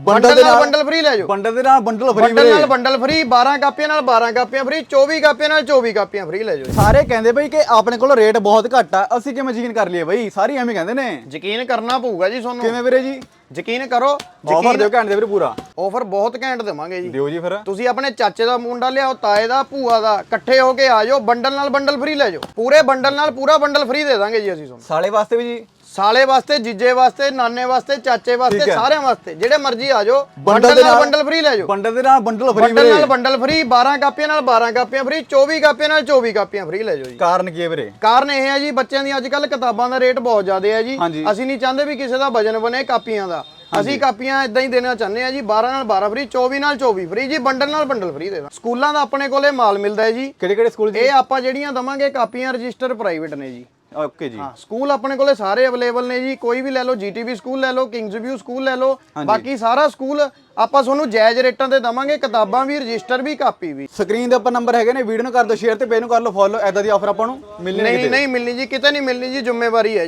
Bundle ਨਾਲ bundle free ਲੈ ਜਾਓ। ਬੰਡਲ ਦੇ ਨਾਲ ਬੰਡਲ ਫਰੀ ਬੰਡਲ ਨਾਲ ਬੰਡਲ ਫ੍ਰੀ 12 ਕਾਪੀਆਂ ਨਾਲ 12 ਕਾਪੀਆਂ ਫ੍ਰੀ 24 ਕਾਪੀਆਂ ਨਾਲ 24 ਕਾਪੀਆਂ ਫ੍ਰੀ ਲੈ ਜਾਓ। ਸਾਰੇ ਕਹਿੰਦੇ ਬਈ ਕਿ ਆਪਣੇ ਕੋਲ ਰੇਟ ਬਹੁਤ ਘੱਟ ਆ ਅਸੀਂ ਕਿਵੇਂ ਯਕੀਨ ਕਰ ਲਈਏ ਬਈ? ਸਾਰੇ ਐਵੇਂ ਕਹਿੰਦੇ ਨੇ। ਯਕੀਨ ਕਰਨਾ ਪਊਗਾ ਜੀ ਤੁਹਾਨੂੰ। ਕਿਵੇਂ ਵੀਰੇ ਜੀ? ਯਕੀਨ ਕਰੋ ਆਫਰ ਦਿਓ ਘੰਟੇ ਦੇ ਵੀਰੇ ਪੂਰਾ। ਆਫਰ ਬਹੁਤ ਘੈਂਟ ਦੇਵਾਂਗੇ ਜੀ। ਦਿਓ ਜੀ ਫਿਰ। ਤੁਸੀਂ ਆਪਣੇ ਚਾਚੇ ਦਾ ਮੁੰਡਾ ਲਿਆਓ ਤਾਏ ਦਾ ਭੂਆ ਦਾ ਇਕੱਠੇ ਹੋ ਕੇ ਆ ਜਾਓ ਬੰਡਲ ਨਾਲ ਬੰਡਲ ਫ੍ਰੀ ਲੈ ਜਾਓ। ਪੂਰੇ ਬੰਡਲ ਨਾਲ ਪੂਰਾ ਬੰਡਲ ਫ੍ਰੀ ਦੇ ਦਾਂਗੇ ਜੀ ਅਸੀਂ ਤੁਹਾਨੂੰ। ਸਾਲੇ ਵਾਸਤੇ ਵੀ ਜੀ ਸਾਲੇ ਵਾਸਤੇ ਜੀਜੇ ਵਾਸਤੇ ਨਾਨੇ ਵਾਸਤੇ ਚਾਚੇ ਵਾਸਤੇ। ਸਾਰਿਆਂ ਵਾਸਤੇ ਜਿਹੜੇ ਮਰਜ਼ੀ ਆ ਜਾਓ। ਬੰਡਲ ਨਾਲ ਬੰਡਲ ਫ੍ਰੀ ਲੈ ਜਾਓ। ਬੰਡਲ ਦੇ ਨਾਲ ਬੰਡਲ ਫਰੀ ਬੰਡਲ ਨਾਲ ਬੰਡਲ ਫ੍ਰੀ 12 ਕਾਪੀਆਂ ਨਾਲ 12 ਕਾਪੀਆਂ ਫ੍ਰੀ 24 ਕਾਪੀਆਂ ਨਾਲ 24 ਕਾਪੀਆਂ ਫ੍ਰੀ ਲੈ ਜਾਓ ਜੀ। ਕਾਰਨ ਕੀ ਹੈ ਵੀਰੇ? ਕਾਰਨ ਇਹ ਹੈ ਜੀ ਬੱਚਿਆਂ ਦੀ ਅੱਜ ਕੱਲ ਕਿਤਾਬਾਂ ਦਾ ਰੇਟ ਬਹੁਤ ਜ਼ਿਆਦਾ ਹੈ ਜੀ। ਅਸੀਂ ਨਹੀਂ ਚਾਹੁੰਦੇ ਵੀ ਕਿਸੇ ਦਾ ਵਜਨ ਬਣੇ ਕਾਪੀਆਂ ਦਾ। ਅਸੀਂ ਕਾਪੀਆਂ ਇਦਾਂ ਹੀ ਦੇਣਾ ਚਾਹੁੰਦੇ ਆ ਜੀ 12 ਨਾਲ 12 ਫ੍ਰੀ 24 ਨਾਲ 24 ਫ੍ਰੀ ਜੀ ਬੰਡਲ ਨਾਲ ਬੰਡਲ ਫ੍ਰੀ ਦੇ ਦਾਂ ਸਕੂਲਾਂ ਦਾ ਆਪਣੇ ਕੋਲੇ ਮਾਲ ਮਿਲਦਾ ਹੈ ਜੀ। ਕਿਹੜੇ ਕਿਹੜੇ ਸਕੂਲ ਜੀ ਇਹ ਆਪਾਂ ਜਿਹੜੀਆਂ ਦਵਾਂਗੇ ਕਾਪੀਆਂ ਰਜਿਸਟਰ ਪ੍ਰਾਈਵੇਟ ਨੇ ਜੀ। ਓਕੇ ਜੀ। ਹਾਂ ਸਕੂਲ ਆਪਣੇ ਕੋਲੇ ਸਾਰੇ ਅਵੇਲੇਬਲ ਨੇ ਜੀ। ਕੋਈ ਵੀ ਲੈ ਲਓ ਜੀਟੀਬੀ ਸਕੂਲ ਲੈ ਲਓ ਕਿੰਗਸ ਵਿਊ ਸਕੂਲ ਲੈ ਲਓ। ਬਾਕੀ ਸਾਰਾ ਸਕੂਲ ਆਪਾਂ ਤੁਹਾਨੂੰ ਜਾਇਜ਼ ਰੇਟਾਂ ਤੇ ਦਵਾਂਗੇ ਕਿਤਾਬਾਂ ਵੀ ਰਜਿਸਟਰ ਵੀ ਕਾਪੀ ਵੀ। ਸਕਰੀਨ ਦੇ ਉੱਪਰ ਨੰਬਰ ਹੈਗੇ ਨੇ ਵੀਡੀਓ ਨੂੰ ਕਰ ਦਿਓ ਸ਼ੇਅਰ ਤੇ ਪੇਜ ਨੂੰ ਕਰ ਲਓ ਫੋਲੋ ਐਦਾਂ ਦੀ ਆਫਰ ਆਪਾਂ ਨੂੰ ਮਿਲਣੀ ਨਹੀਂ ਨਹੀਂ ਮਿਲਣੀ ਜੀ ਕਿਤੇ ਨਹੀਂ ਮਿਲਣੀ ਜੀ ਜ਼ਿੰਮੇਵਾਰੀ ਹੈ